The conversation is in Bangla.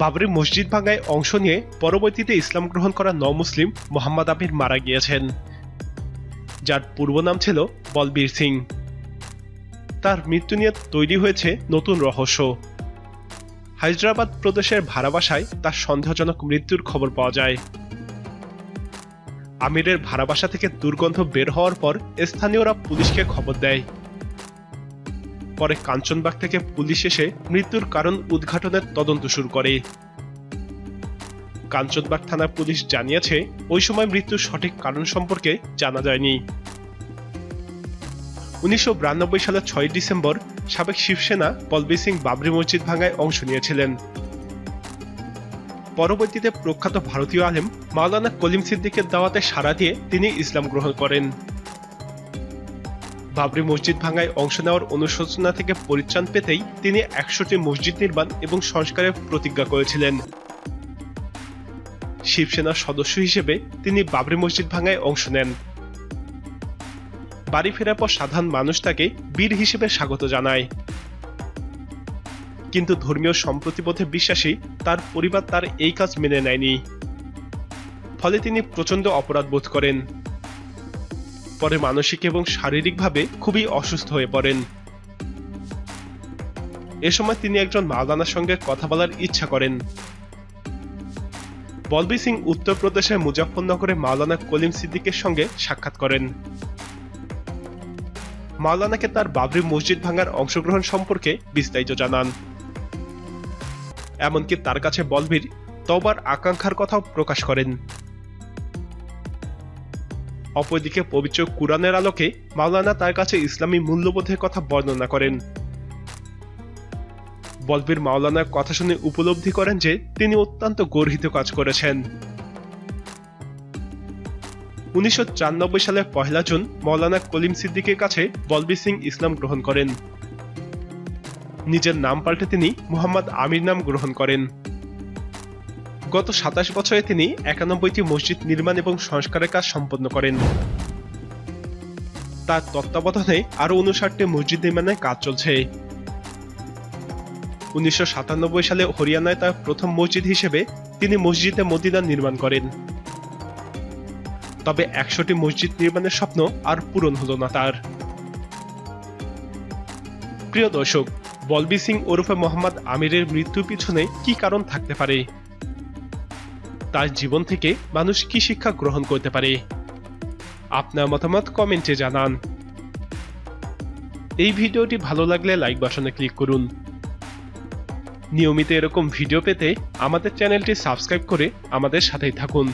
বাবরি মসজিদ ভাঙায় অংশ নিয়ে পরবর্তীতে ইসলাম গ্রহণ করা ন মুসলিম মোহাম্মদ আমির মারা গিয়েছেন। যার পূর্ব নাম ছিল বলবীর সিং। তার মৃত্যু নিয়ে তৈরি হয়েছে নতুন রহস্য। হায়দ্রাবাদ প্রদেশের ভাড়া বাসায় তার সন্দেহজনক মৃত্যুর খবর পাওয়া যায়। আমিরের ভাড়া বাসা থেকে দুর্গন্ধ বের হওয়ার পর স্থানীয়রা পুলিশকে খবর দেয়। পরে কাঞ্চনবাগ থেকে পুলিশ এসে মৃত্যুর কারণ উদ্ঘাটনের তদন্ত শুরু করে। কাঞ্চনবাগ থানার পুলিশ জানিয়েছে, ওই সময় মৃত্যুর সঠিক কারণ সম্পর্কে জানা যায়নি। উনিশশো বিরানব্বই সালের ছয় ডিসেম্বর সাবেক শিবসেনা বলবীর সিং বাবরি মসজিদ ভাঙায় অংশ নিয়েছিলেন। পরবর্তীতে প্রখ্যাত ভারতীয় আলেম মাওলানা কলিম সিদ্দিকের দাওয়াতে সাড়া দিয়ে তিনি ইসলাম গ্রহণ করেন। বাবরি মসজিদ ভাঙায় অংশ নেওয়ার অনুশোচনা থেকে পরিত্রাণ পেতেই তিনি একশোটি মসজিদ নির্মাণ এবং সংস্কারের প্রতিজ্ঞা করেছিলেন। শিবসেনার সদস্য হিসেবে তিনি বাবরি মসজিদ ভাঙায় অংশ নেন। বাড়ি ফেরার পর সাধারণ মানুষ তাকে বীর হিসেবে স্বাগত জানায়। কিন্তু ধর্মীয় সম্প্রতিবোধে বিশ্বাসী তার পরিবার তার এই কাজ মেনে নেয়নি। ফলে তিনি প্রচণ্ড অপরাধ বোধ করেন। পরে মানসিক এবং শারীরিকভাবে খুবই অসুস্থ হয়ে পড়েন। এ সময় তিনি একজন মাওলানার সঙ্গে কথা বলার ইচ্ছা করেন। বলবি সিং উত্তরপ্রদেশের মুজাফরনগরে মাওলানা কলিম সিদ্দিকের সঙ্গে সাক্ষাৎ করেন। মাওলানাকে তার বাবরি মসজিদ ভাঙার অংশগ্রহণ সম্পর্কে বিস্তারিত জানান। এমনকি তার কাছে বলবীর তবার আকাঙ্ক্ষার কথাও প্রকাশ করেন। অপরদিকে পবিত্র কুরআনের আলোকে মাওলানা তার কাছে ইসলামী মূল্যবোধের কথা বর্ণনা করেন। বলবীর মাওলানার কথা শুনে উপলব্ধি করেন যে, তিনি অত্যন্ত গর্হিত কাজ করেছেন। উনিশশো সালের পহেলা জুন মৌলানা কলিম সিদ্দিকের কাছে বলবি সিং ইসলাম গ্রহণ করেন। নিজের নাম পাল্টে তিনি মোহাম্মদ আমির নাম গ্রহণ করেন। গত সাতাশ বছরে তিনি একানব্বইটি মসজিদ নির্মাণ এবং সংস্কারের কাজ সম্পন্ন করেন। তার তত্ত্বাবধানে আরও উনষাটটি মসজিদ নির্মাণের কাজ চলছে। উনিশশো সাতানব্বই সালে হরিয়ানায় তার প্রথম মসজিদ হিসেবে তিনি মসজিদে মদিনা নির্মাণ করেন। তবে একশোটি মসজিদ নির্মাণের স্বপ্ন আর পূরণ হলো না তার। প্রিয় দর্শক বলবি সিং ওরফে মোহাম্মদ আমিরের মৃত্যুর পিছনে কি কারণ থাকতে পারে? তার জীবন থেকে মানুষ কি শিক্ষা গ্রহণ করতে পারে? আপনার মতামত কমেন্টে জানান। এই ভিডিওটি ভালো লাগলে লাইক বাসনে ক্লিক করুন। নিয়মিত এরকম ভিডিও পেতে আমাদের চ্যানেলটি সাবস্ক্রাইব করে আমাদের সাথেই থাকুন।